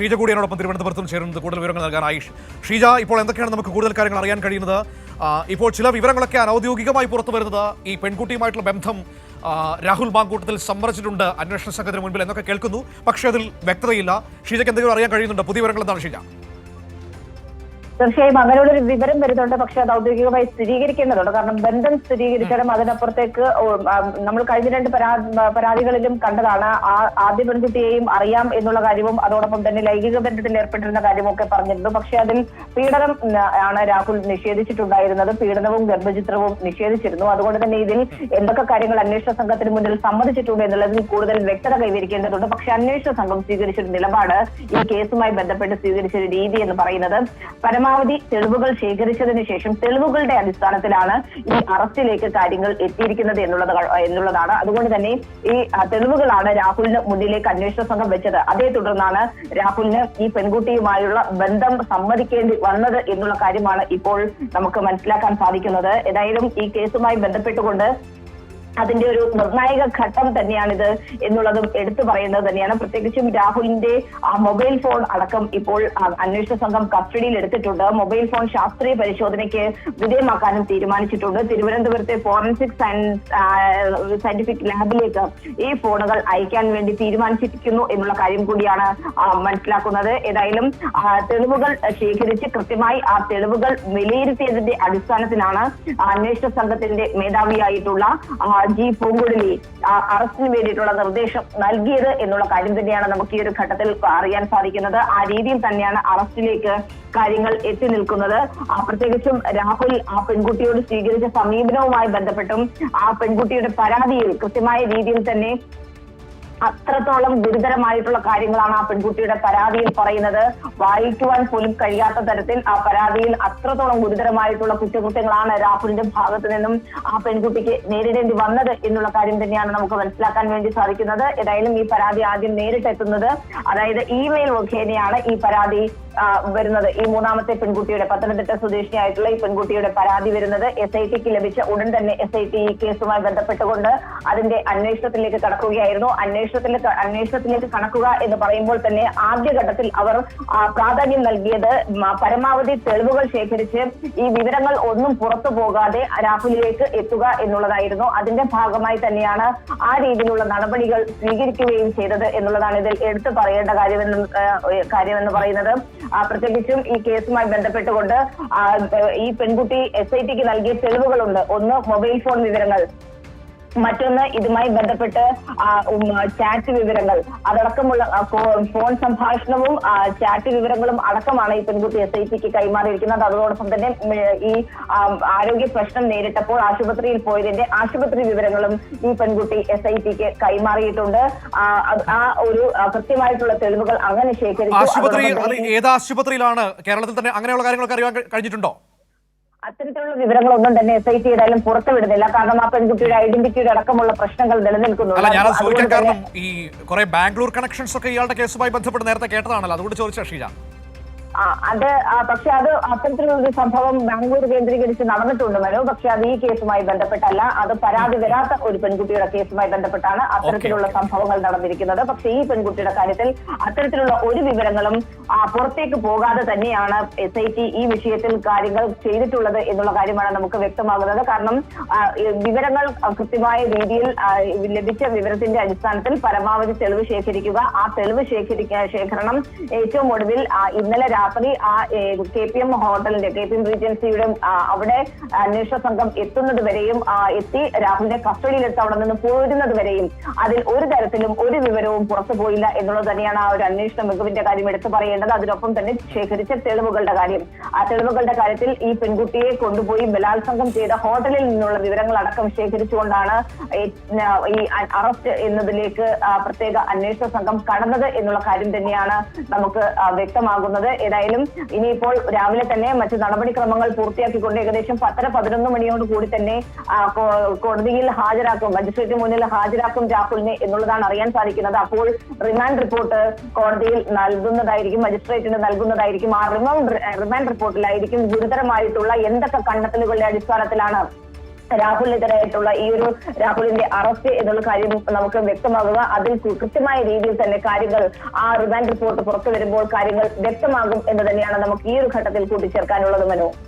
ഷീജ കൂടി എന്നോടൊപ്പം തിരുവനന്തപുരത്തും ചേരുന്നത് കൂടുതൽ വിവരങ്ങൾ നൽകാനായി ഷീജ ഇപ്പോൾ എന്തൊക്കെയാണ് നമുക്ക് കൂടുതൽ കാര്യങ്ങൾ അറിയാൻ കഴിയുന്നത്? ഇപ്പോൾ ചില വിവരങ്ങളൊക്കെ അനൗദ്യോഗികമായി പുറത്തു വരുന്നത്. ഈ പെൺകുട്ടിയുമായിട്ടുള്ള ബന്ധം രാഹുൽ മാങ്കൂട്ടത്തിൽ സമ്മർദ്ദിച്ചിട്ടുണ്ട് അന്വേഷണ സംഘത്തിന് മുൻപിൽ എന്നൊക്കെ കേൾക്കുന്നു. പക്ഷേ അതിൽ വ്യക്തതയില്ല. ഷീജയ്ക്ക് എന്തെങ്കിലും അറിയാൻ കഴിയുന്നുണ്ട്? പുതിയ വിവരങ്ങൾ എന്താണ് ഷീജ? തീർച്ചയായും അങ്ങനെ ഒരു വിവരം വരുന്നുണ്ട്. പക്ഷെ അത് ഔദ്യോഗികമായി സ്ഥിരീകരിക്കേണ്ടതുണ്ട്. കാരണം ബന്ധം സ്ഥിരീകരിച്ചാലും അതിനപ്പുറത്തേക്ക് നമ്മൾ കഴിഞ്ഞ രണ്ട് പരാ- പരാതികളിലും കണ്ടതാണ്. ആ ആദ്യ പെൺകുട്ടിയെയും അറിയാം എന്നുള്ള കാര്യവും അതോടൊപ്പം തന്നെ ലൈംഗിക ബന്ധത്തിൽ ഏർപ്പെട്ടിരുന്ന കാര്യവും ഒക്കെ പറഞ്ഞിരുന്നു. പക്ഷെ അതിൽ പീഡനം ആണ് രാഹുൽ നിഷേധിച്ചിട്ടുണ്ടായിരുന്നത്. പീഡനവും ഗർഭചിത്രവും നിഷേധിച്ചിരുന്നു. അതുകൊണ്ട് തന്നെ ഇതിൽ എന്തൊക്കെ കാര്യങ്ങൾ അന്വേഷണ സംഘത്തിന് മുന്നിൽ സമ്മതിച്ചിട്ടുണ്ട് എന്നുള്ളതിൽ കൂടുതൽ വ്യക്തത കൈവരിക്കേണ്ടതുണ്ട്. പക്ഷെ അന്വേഷണ സംഘം സ്വീകരിച്ചൊരു നിലപാട് ഈ കേസുമായി ബന്ധപ്പെട്ട് സ്വീകരിച്ച ഒരു രീതി എന്ന് പറയുന്നത് പരമാവധി തെളിവുകൾ ശേഖരിച്ചതിന് ശേഷം തെളിവുകളുടെ അടിസ്ഥാനത്തിലാണ് ഈ അറസ്റ്റിലേക്ക് കാര്യങ്ങൾ എത്തിയിരിക്കുന്നത് എന്നുള്ളത് എന്നുള്ളതാണ്. അതുകൊണ്ട് തന്നെ ഈ തെളിവുകളാണ് രാഹുലിന് മുന്നിലേക്ക് അന്വേഷണ സംഘം വെച്ചത്. അതേ തുടർന്നാണ് രാഹുലിന് ഈ പെൺകുട്ടിയുമായുള്ള ബന്ധം സമ്മതിക്കേണ്ടി വന്നത് എന്നുള്ള കാര്യമാണ് ഇപ്പോൾ നമുക്ക് മനസ്സിലാക്കാൻ സാധിക്കുന്നത്. ഏതായാലും ഈ കേസുമായി ബന്ധപ്പെട്ടുകൊണ്ട് അതിന്റെ ഒരു നിർണായക ഘട്ടം തന്നെയാണിത് എന്നുള്ളതും എടുത്തു പറയുന്നത് തന്നെയാണ്. പ്രത്യേകിച്ചും രാഹുലിന്റെ മൊബൈൽ ഫോൺ അടക്കം ഇപ്പോൾ അന്വേഷണ സംഘം കസ്റ്റഡിയിൽ എടുത്തിട്ടുണ്ട്. മൊബൈൽ ഫോൺ ശാസ്ത്രീയ പരിശോധനയ്ക്ക് വിധേയമാക്കാനും തീരുമാനിച്ചിട്ടുണ്ട്. തിരുവനന്തപുരത്തെ ഫോറൻസിക് സയന്റിഫിക് ലാബിലേക്ക് ഈ ഫോണുകൾ അയക്കാൻ വേണ്ടി തീരുമാനിച്ചിരിക്കുന്നു എന്നുള്ള കാര്യം കൂടിയാണ് മനസ്സിലാക്കുന്നത്. ഏതായാലും തെളിവുകൾ ശേഖരിച്ച് കൃത്യമായി ആ തെളിവുകൾ വിലയിരുത്തിയതിന്റെ അടിസ്ഥാനത്തിലാണ് അന്വേഷണ സംഘത്തിന്റെ മേധാവിയായിട്ടുള്ള ജി പൂങ്കുഴലി അറസ്റ്റിന് വേണ്ടിയിട്ടുള്ള നിർദ്ദേശം നൽകിയത് എന്നുള്ള കാര്യം തന്നെയാണ് നമുക്ക് ഈ ഒരു ഘട്ടത്തിൽ അറിയാൻ സാധിക്കുന്നത്. ആ രീതിയിൽ തന്നെയാണ് അറസ്റ്റിലേക്ക് കാര്യങ്ങൾ എത്തി നിൽക്കുന്നത്. പ്രത്യേകിച്ചും രാഹുൽ ആ പെൺകുട്ടിയോട് സ്വീകരിച്ച സമീപനവുമായി ബന്ധപ്പെട്ടും ആ പെൺകുട്ടിയുടെ പരാതിയിൽ കൃത്യമായ രീതിയിൽ തന്നെ അത്രത്തോളം ഗുരുതരമായിട്ടുള്ള കാര്യങ്ങളാണ് ആ പെൺകുട്ടിയുടെ പരാതിയിൽ പറയുന്നത്. വായിക്കുവാൻ പോലും കഴിയാത്ത തരത്തിൽ ആ പരാതിയിൽ അത്രത്തോളം ഗുരുതരമായിട്ടുള്ള കുറ്റകൃത്യങ്ങളാണ് രാഹുലിന്റെ ഭാഗത്തു നിന്നും ആ പെൺകുട്ടിക്ക് നേരിടേണ്ടി വന്നത് എന്നുള്ള കാര്യം തന്നെയാണ് നമുക്ക് മനസ്സിലാക്കാൻ വേണ്ടി സാധിക്കുന്നത്. ഏതായാലും ഈ പരാതി ആദ്യം നേരിട്ടെത്തുന്നത് അതായത് ഇമെയിൽ മുഖേനയാണ് ഈ പരാതി വരുന്നത്. ഈ മൂന്നാമത്തെ പെൺകുട്ടിയുടെ പത്തനംതിട്ട സ്വദേശിയായിട്ടുള്ള ഈ പെൺകുട്ടിയുടെ പരാതി വരുന്നത് എസ് ഐ ടിക്ക് ലഭിച്ച ഉടൻ തന്നെ എസ് ഐ ടി ഈ കേസുമായി ബന്ധപ്പെട്ടുകൊണ്ട് അതിന്റെ അന്വേഷണത്തിലേക്ക് കടക്കുകയായിരുന്നു. അന്വേഷണത്തിൽ അന്വേഷണത്തിലേക്ക് കടക്കുക എന്ന് പറയുമ്പോൾ തന്നെ ആദ്യഘട്ടത്തിൽ അവർ പ്രാധാന്യം നൽകിയത് പരമാവധി തെളിവുകൾ ശേഖരിച്ച് ഈ വിവരങ്ങൾ ഒന്നും പുറത്തു പോകാതെ രാഹുലിലേക്ക് എത്തുക എന്നുള്ളതായിരുന്നു. അതിന്റെ ഭാഗമായി തന്നെയാണ് ആ രീതിയിലുള്ള നടപടികൾ സ്വീകരിക്കുകയും ചെയ്തത് എന്നുള്ളതാണ് ഇതിൽ എടുത്തു പറയേണ്ട കാര്യമെന്ന് കാര്യമെന്ന് പറയുന്നത്. പ്രത്യേകിച്ചും ഈ കേസുമായി ബന്ധപ്പെട്ടുകൊണ്ട് ഈ പെൺകുട്ടി എസ് ഐ ടിക്ക് നൽകിയ തെളിവുകളുണ്ട്. ഒന്ന് മൊബൈൽ ഫോൺ വിവരങ്ങൾ. മറ്റൊന്ന് ഇതുമായി ബന്ധപ്പെട്ട് ചാറ്റ് വിവരങ്ങൾ. അതടക്കമുള്ള ഫോൺ സംഭാഷണവും ചാറ്റ് വിവരങ്ങളും അടക്കമാണ് ഈ പെൺകുട്ടി എസ് ഐ ടിക്ക് കൈമാറിയിരിക്കുന്നത്. അതോടൊപ്പം തന്നെ ഈ ആരോഗ്യ പ്രശ്നം നേരിട്ടപ്പോൾ ആശുപത്രിയിൽ പോയതിന്റെ ആശുപത്രി വിവരങ്ങളും ഈ പെൺകുട്ടി എസ് ഐ ടിക്ക് കൈമാറിയിട്ടുണ്ട്. ആ, ഒരു കൃത്യമായിട്ടുള്ള തെളിവുകൾ അങ്ങനെ ശേഖരിച്ചു. ആശുപത്രി ഏത് ആശുപത്രിയിലാണ്? കേരളത്തിൽ തന്നെ അങ്ങനെയുള്ള കാര്യങ്ങളൊക്കെ അറിയാൻ കഴിഞ്ഞിട്ടുണ്ടോ? അത്തരത്തിലുള്ള വിവരങ്ങളൊന്നും തന്നെ എസ് ഐ ടി ഏതായാലും പുറത്തുവിടുന്നില്ല കാരണം ആ പെൺകുട്ടിയുടെ ഐഡന്റിറ്റിയുടെ അടക്കമുള്ള പ്രശ്നങ്ങൾ കാരണം ഈ കുറെ ബാംഗ്ലൂർ കണക്ഷൻസ് ഒക്കെ ഇയാളുടെ കേസുമായി ബന്ധപ്പെട്ട് നേരത്തെ കേട്ടതാണല്ലോ. അതുകൊണ്ട് ചോദിച്ച ഷീജ. അത് പക്ഷെ അത് അത്തരത്തിലുള്ള ഒരു സംഭവം ബാംഗ്ലൂർ കേന്ദ്രീകരിച്ച് നടന്നിട്ടുണ്ട് മനു. പക്ഷെ അത് ഈ കേസുമായി ബന്ധപ്പെട്ടല്ല. അത് പരാതി വരാത്ത ഒരു പെൺകുട്ടിയുടെ കേസുമായി ബന്ധപ്പെട്ടാണ് അത്തരത്തിലുള്ള സംഭവങ്ങൾ നടന്നിരിക്കുന്നത്. പക്ഷെ ഈ പെൺകുട്ടിയുടെ കാര്യത്തിൽ അത്തരത്തിലുള്ള ഒരു വിവരങ്ങളും പുറത്തേക്ക് പോകാതെ തന്നെയാണ് എസ് ഐ ടി ഈ വിഷയത്തിൽ കാര്യങ്ങൾ ചെയ്തിട്ടുള്ളത് എന്നുള്ള കാര്യമാണ് നമുക്ക് വ്യക്തമാകുന്നത്. കാരണം വിവരങ്ങൾ കൃത്യമായ രീതിയിൽ ലഭിച്ച വിവരത്തിന്റെ അടിസ്ഥാനത്തിൽ പരമാവധി തെളിവ് ശേഖരിക്കുക. ആ തെളിവ് ശേഖരിക്ക ശേഖരണം ഏറ്റവും ഒടുവിൽ ഇന്നലെ രാത്രി ആ കെ പി എം ഹോട്ടലിന്റെ കെ പി എം റീജൻസിയുടെ അവിടെ അന്വേഷണ സംഘം എത്തുന്നത് വരെയും എത്തി രാഹുലിന്റെ കസ്റ്റഡിയിലെടുത്ത് അവിടെ നിന്ന് പോരുന്നത് വരെയും അതിൽ ഒരു തരത്തിലും ഒരു വിവരവും പുറത്തു പോയില്ല എന്നുള്ളത് തന്നെയാണ് ആ ഒരു അന്വേഷണ മികവിന്റെ കാര്യം എടുത്തു പറയേണ്ടത്. അതിനൊപ്പം തന്നെ ശേഖരിച്ച തെളിവുകളുടെ കാര്യം. ആ തെളിവുകളുടെ കാര്യത്തിൽ ഈ പെൺകുട്ടിയെ കൊണ്ടുപോയി ബലാത്സംഗം ചെയ്ത ഹോട്ടലിൽ നിന്നുള്ള വിവരങ്ങൾ അടക്കം ശേഖരിച്ചുകൊണ്ടാണ് ഈ- അറസ്റ്റ് എന്നതിലേക്ക് പ്രത്യേക അന്വേഷണ സംഘം കടന്നത് എന്നുള്ള കാര്യം തന്നെയാണ് നമുക്ക് വ്യക്തമാകുന്നത്. ഏതായാലും ഇനിയിപ്പോൾ രാവിലെ തന്നെ മറ്റ് നടപടിക്രമങ്ങൾ പൂർത്തിയാക്കിക്കൊണ്ട് ഏകദേശം പത്തര പതിനൊന്ന് മണിയോട് കൂടി തന്നെ കോടതിയിൽ ഹാജരാക്കും മജിസ്ട്രേറ്റ് മുന്നിൽ ഹാജരാക്കും രാഹുലിനെ എന്നുള്ളതാണ് അറിയാൻ സാധിക്കുന്നത്. അപ്പോൾ റിമാൻഡ് റിപ്പോർട്ട് കോടതിയിൽ നൽകുന്നതായിരിക്കും മജിസ്ട്രേറ്റിന് നൽകുന്നതായിരിക്കും. ആ റിമാൻഡ് റിമാൻഡ് റിപ്പോർട്ടിലായിരിക്കും ഗുരുതരമായിട്ടുള്ള എന്തൊക്കെ കണ്ടെത്തലുകളുടെ അടിസ്ഥാനത്തിലാണ് രാഹുലിനെതിരായിട്ടുള്ള ഈ ഒരു രാഹുലിന്റെ അറസ്റ്റ് എന്നുള്ള കാര്യം നമുക്ക് വ്യക്തമാകുക. അതിൽ കൃത്യമായ രീതിയിൽ തന്നെ കാര്യങ്ങൾ ആ റിമാൻഡ് റിപ്പോർട്ട് പുറത്തു വരുമ്പോൾ കാര്യങ്ങൾ വ്യക്തമാകും എന്ന് തന്നെയാണ് നമുക്ക് ഈ ഒരു ഘട്ടത്തിൽ കൂട്ടിച്ചേർക്കാനുള്ളത് മനു.